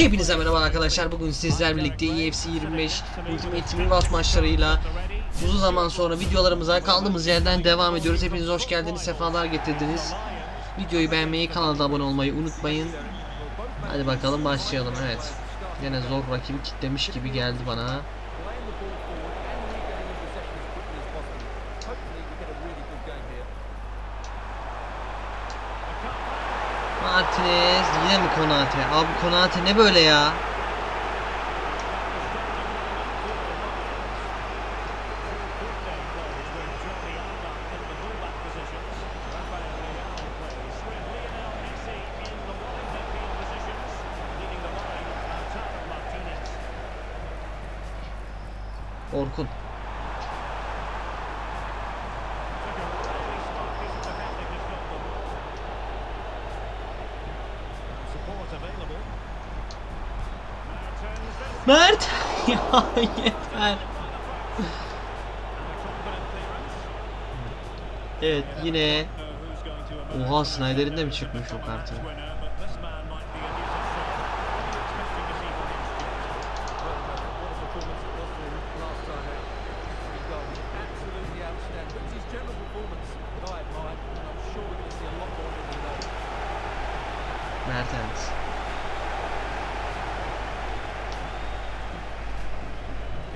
Hepinize merhaba arkadaşlar. Bugün sizler birlikte EFC 25 Ultimate Team Rivals maçlarıyla uzun zaman sonra videolarımıza kaldığımız yerden devam ediyoruz. Hepiniz hoş geldiniz, sefalar getirdiniz. Videoyu beğenmeyi, kanala abone olmayı unutmayın. Hadi bakalım başlayalım. Evet. Yine zor rakibi kitlemiş gibi geldi bana. Martinez yine mi Konate? Abi Konate ne böyle ya? Mert! ya yeter. Evet yine Oha Snyder'in de mi çıkmış o kartı? Absolutely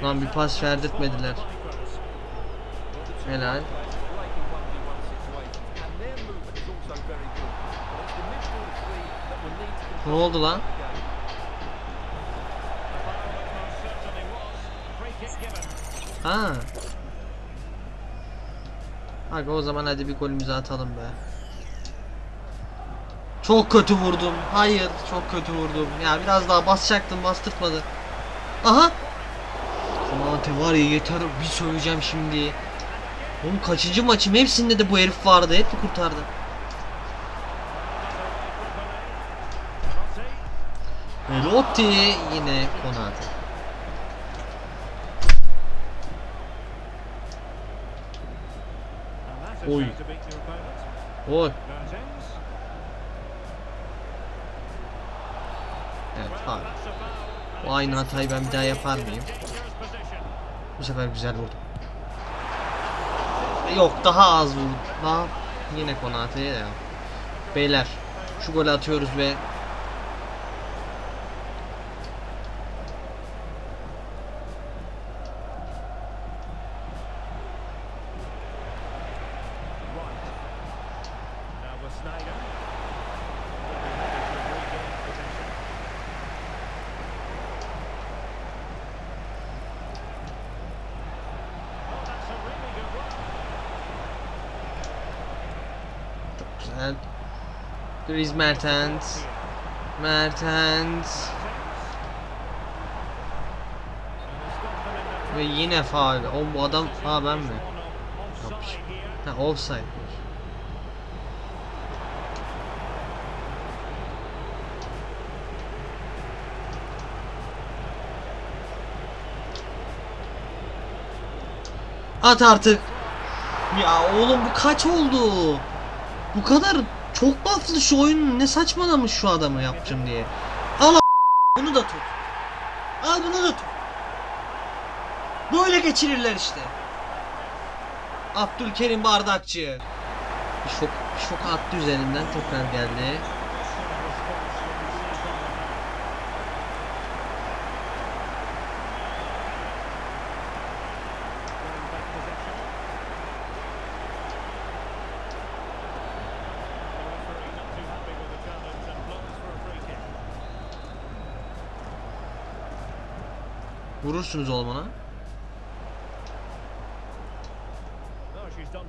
Lan bir pas verdirtmediler. Helal. Breaking 1v1 situations, and their movement is also very good. But it's the midfield three that will need to Ne oldu lan? Ha. Aga o zaman hadi bir golümüzü atalım be. Çok kötü vurdum. Hayır, çok kötü vurdum. Ya biraz daha basacaktım, bastırtmadı. Aha. Konate var ya yeter bir söyleyeceğim şimdi. Oğlum kaçıncı maçım hepsinde de bu herif vardı. Hep mi kurtardı? Velotti yine Konate. Oy. Oy. Evet abi. Bu aynı hatayı ben bir daha yapar mıyım? Bu sefer güzel vurdum. Yok daha az vurdum. Daha yine Konate'ye ya. Beyler şu golü atıyoruz ve çok güzel. Dries Mertens. Mertens. Ve yine faul. O bu adam ha ben mi? Yapmış. Ha offside. At artık. Ya oğlum bu kaç oldu? Bu kadar çok laflı şu oyun ne saçmalamış şu adamı yapacağım diye. Al bunu da tut. Al bunu da tut. Böyle geçirirler işte. Abdülkerim Bardakçı. Bir şok, bir şok attı üzerinden tekrar geldi. Them. on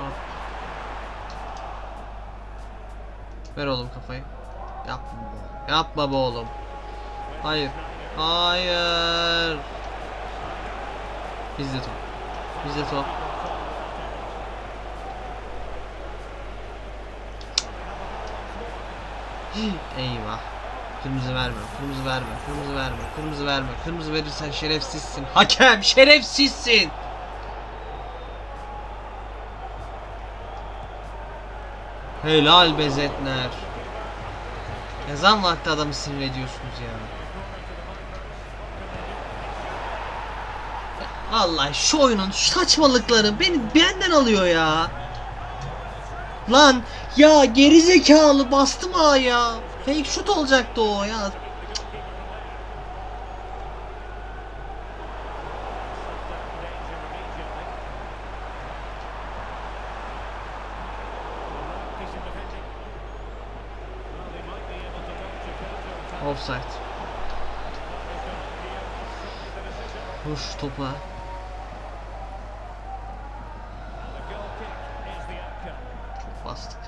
Al. Ver oğlum kafayı. Yapma be. Yapma be oğlum. Hayır. Hayır. Bizde top. Bizde top. Eyvah. Kırmızı verme, kırmızı verme, kırmızı verme, kırmızı verme, kırmızı verirsen şerefsizsin. Hakem şerefsizsin. Helal bezetler. Ne zaman vakti adamı sinir ediyorsunuz ya. Vallahi şu oyunun şu saçmalıkları beni benden alıyor ya. Lan ya gerizekalı bastım ha ya. Fake şut olacaktı o ya. Offside. Vur şu topa. Çok bastık.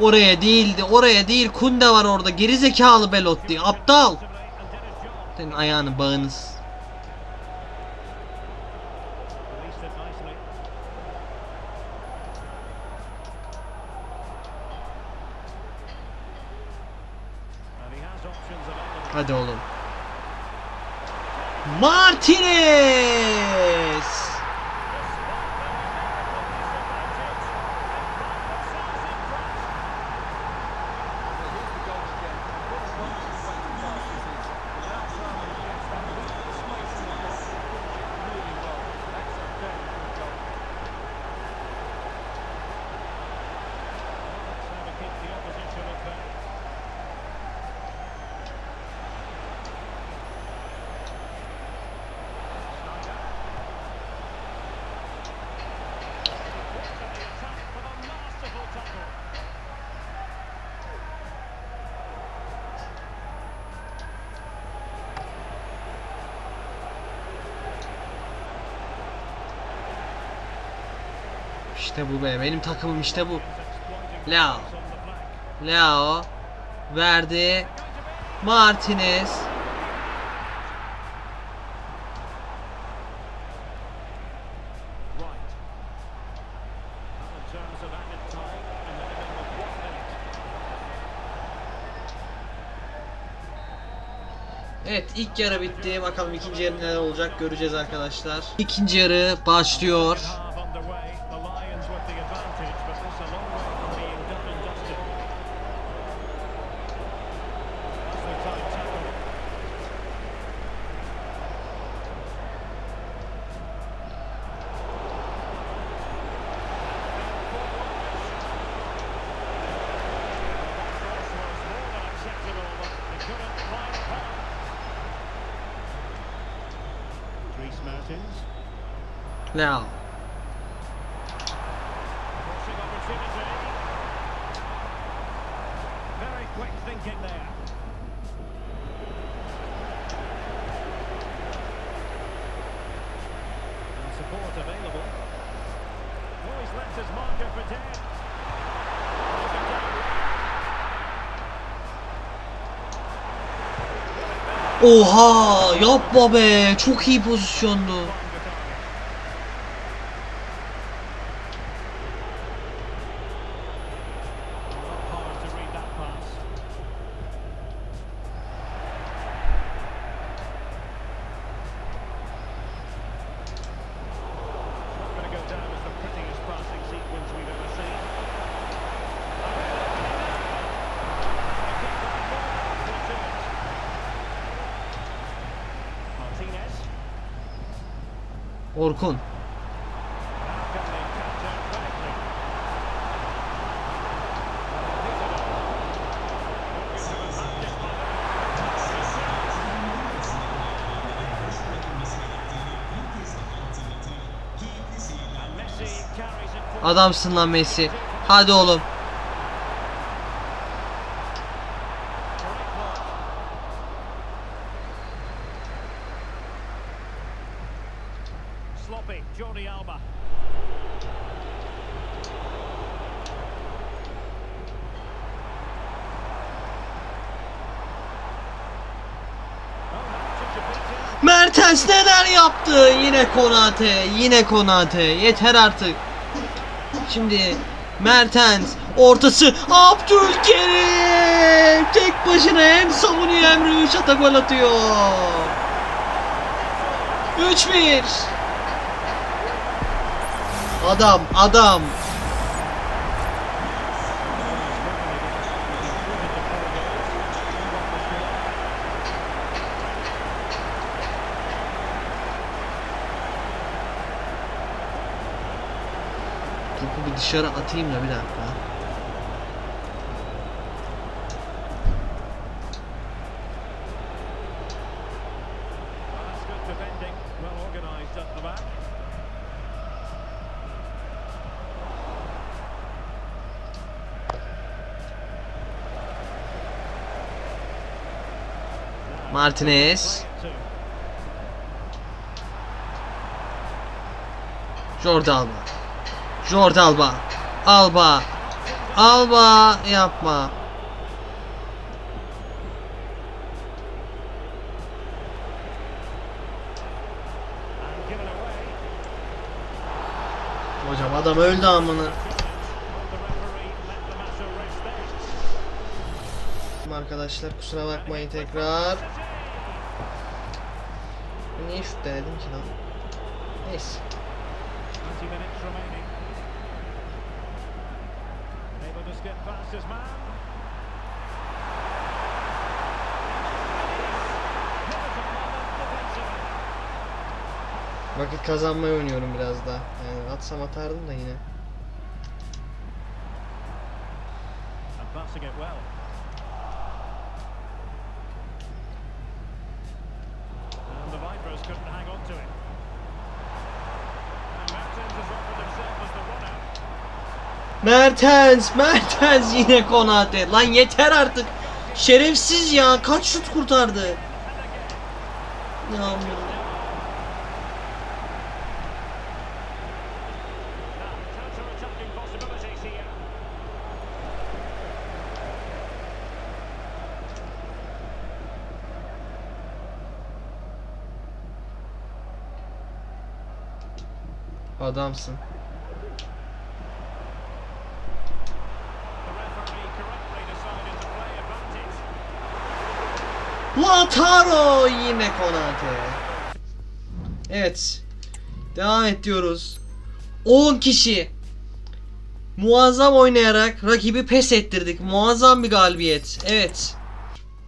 Oraya değildi, oraya değil. Kunde var orada. Geri zekalı Belotti. Aptal. Senin ayağını bağınız. Hadi oğlum. Martinez. İşte bu be. Benim takımım işte bu. Leo. Leo verdi. Martinez. Evet ilk yarı bitti. Bakalım ikinci yarı neler olacak göreceğiz arkadaşlar. İkinci yarı başlıyor. Opportunity. Very. Oh. Oha yapma be çok iyi pozisyondu. Forward. Adamsın lan Messi. Hadi oğlum. Sloppy, Jordi Alba. Mertens neler yaptı? Yine Konate. Yine Konate. Yeter artık. Şimdi Mertens ortası Abdülkerim tek başına hem savunuyor hem röveşata gol atıyor. 3-1 Adam adam Topu bir dışarı atayım da bir dakika. Martinez. Jordi Alba. Jordi Alba. Alba. Alba yapma. Hocam adam öldü amına. Arkadaşlar kusura bakmayın tekrar. Niye şut denedim ki lan? Neyse. 20 minutes remaining. Able to skip past his man. Pivotal moment defensively. Vakit kazanmayı oynuyorum biraz daha. Yani atsam atardım da yine. Mertens, Mertens yine Konate. Lan yeter artık. Şerefsiz ya. Kaç şut kurtardı? Ya. Adamsın. Lautaro yine Konate. Evet. Devam et diyoruz. 10 kişi. Muazzam oynayarak rakibi pes ettirdik. Muazzam bir galibiyet. Evet.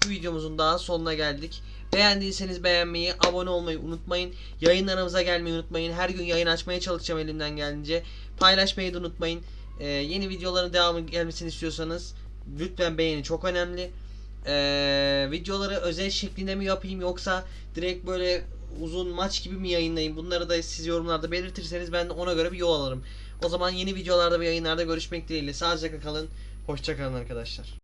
Bu videomuzun daha sonuna geldik. Beğendiyseniz beğenmeyi, abone olmayı unutmayın. Yayınlarımıza gelmeyi unutmayın. Her gün yayın açmaya çalışacağım elimden geldiğince. Paylaşmayı da unutmayın. Ee, yeni videoların devamı gelmesini istiyorsanız lütfen beğeni çok önemli. Ee, videoları özel şeklinde mi yapayım yoksa direkt böyle uzun maç gibi mi yayınlayayım? Bunları da siz yorumlarda belirtirseniz ben de ona göre bir yol alırım. O zaman yeni videolarda ve yayınlarda görüşmek dileğiyle. Sağlıcakla kalın. Hoşça kalın arkadaşlar.